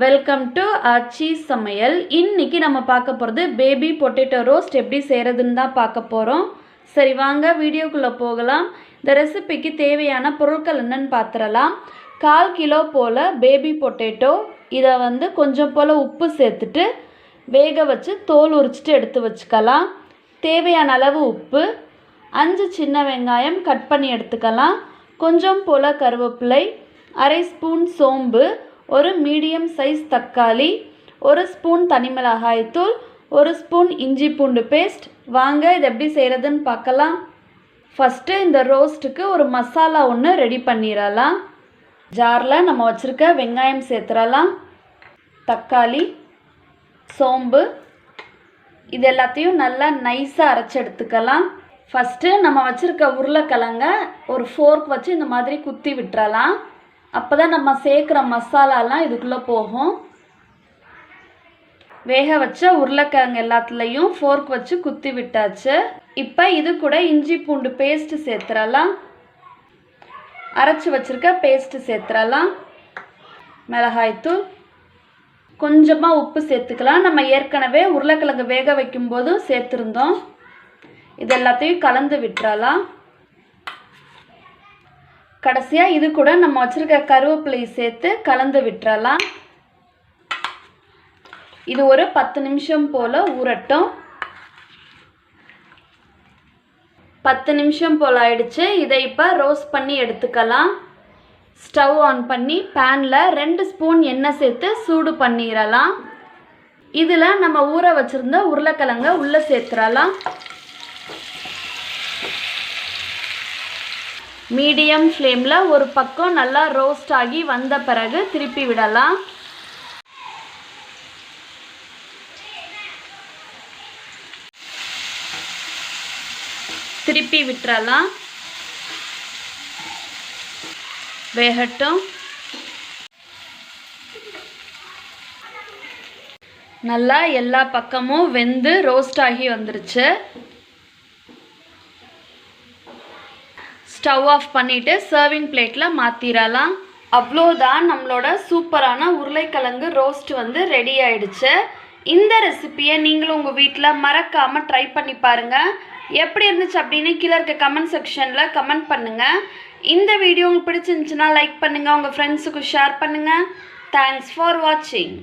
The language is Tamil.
வெல்கம் டு ஆச்சி சமையல். இன்னைக்கு நம்ம பார்க்க போகிறது பேபி பொட்டேட்டோ ரோஸ்ட் எப்படி செய்கிறதுன்னு தான் பார்க்க போகிறோம் சரி வாங்க வீடியோக்குள்ளே போகலாம். இந்த ரெசிபிக்கு தேவையான பொருட்கள் என்னன்னு பார்த்துடலாம் கால் கிலோ போல் பேபி பொட்டேட்டோ இதை வந்து கொஞ்சம் போல் உப்பு சேர்த்துட்டு வேக வச்சு தோல் உரிச்சிட்டு எடுத்து வச்சுக்கலாம். தேவையான அளவு உப்பு அஞ்சு சின்ன வெங்காயம் கட் பண்ணி எடுத்துக்கலாம். கொஞ்சம் போல் கருவேப்பிலை அரை ஸ்பூன் சோம்பு ஒரு மீடியம் சைஸ் தக்காளி ஒரு ஸ்பூன் தனிமிளகாய் தூள் ஒரு ஸ்பூன் இஞ்சி பூண்டு பேஸ்ட். வாங்க இது எப்படி செய்கிறதுன்னு பார்க்கலாம். ஃபஸ்ட்டு இந்த ரோஸ்ட்டுக்கு ஒரு மசாலா ஒன்று ரெடி பண்ணிடலாம் ஜாரில் நம்ம வச்சுருக்க வெங்காயம் சேர்த்துடலாம் தக்காளி சோம்பு இது எல்லாத்தையும் நல்லா நைஸாக அரைச்சி எடுத்துக்கலாம். ஃபஸ்ட்டு நம்ம வச்சுருக்க உருளைக்கிழங்க ஒரு ஃபோர்க் வச்சு இந்த மாதிரி குத்தி விட்டுறலாம் அப்போ தான் நம்ம சேர்க்குற மசாலாலாம் இதுக்குள்ளே போகும். வேக வச்ச உருளைக்கிழங்கு எல்லாத்துலேயும் ஃபோர்க் வச்சு குத்தி விட்டாச்சு. இப்போ இது கூட இஞ்சி பூண்டு பேஸ்ட்டு சேர்த்துறலாம். அரைச்சி வச்சுருக்க பேஸ்ட்டு சேர்த்துறலாம். மிளகாய்த்தூள் கொஞ்சமாக உப்பு சேர்த்துக்கலாம். நம்ம ஏற்கனவே உருளைக்கிழங்கு வேக வைக்கும்போதும் சேர்த்துருந்தோம். இது எல்லாத்தையும் கலந்து விட்டுறலாம். கடைசியாக இது கூட நம்ம வச்சுருக்க கருவேப்பிலையை சேர்த்து கலந்து விட்டுறலாம். இது ஒரு பத்து நிமிஷம் போல் ஊறட்டும். பத்து நிமிஷம் போல் ஆயிடுச்சு. இதை இப்போ ரோஸ்ட் பண்ணி எடுத்துக்கலாம். ஸ்டவ் ஆன் பண்ணி பேனில் ரெண்டு ஸ்பூன் எண்ணெய் சேர்த்து சூடு பண்ணிடலாம். இதில் நம்ம ஊற வச்சுருந்த உருளைக்கிழங்க உள்ளே சேர்த்துடலாம். மீடியம் ஃப்ளேமில் ஒரு பக்கம் நல்லா ரோஸ்ட் ஆகி வந்த பிறகு திருப்பி விடலாம். திருப்பி விட்டுறலாம். வேகட்டும். நல்லா எல்லா பக்கமும் வெந்து ரோஸ்ட் ஆகி வந்துருச்சு. ஸ்டவ் ஆஃப் பண்ணிவிட்டு சர்விங் பிளேட்டில் மாற்றிடலாம் அவ்வளோதான் நம்மளோட சூப்பரான உருளைக்கிழங்கு ரோஸ்ட் வந்து ரெடி ஆயிடுச்சு. இந்த ரெசிப்பியை நீங்களும் உங்கள் வீட்டில் மறக்காமல் ட்ரை பண்ணி பாருங்கள் எப்படி இருந்துச்சு அப்படின்னு கீழே இருக்க கமெண்ட் செக்ஷனில் கமெண்ட் பண்ணுங்கள் இந்த வீடியோ உங்களுக்கு பிடிச்சிருந்துச்சுன்னா லைக் பண்ணுங்கள் உங்கள் ஃப்ரெண்ட்ஸுக்கு ஷேர் பண்ணுங்கள் தேங்க்ஸ் ஃபார் வாட்சிங்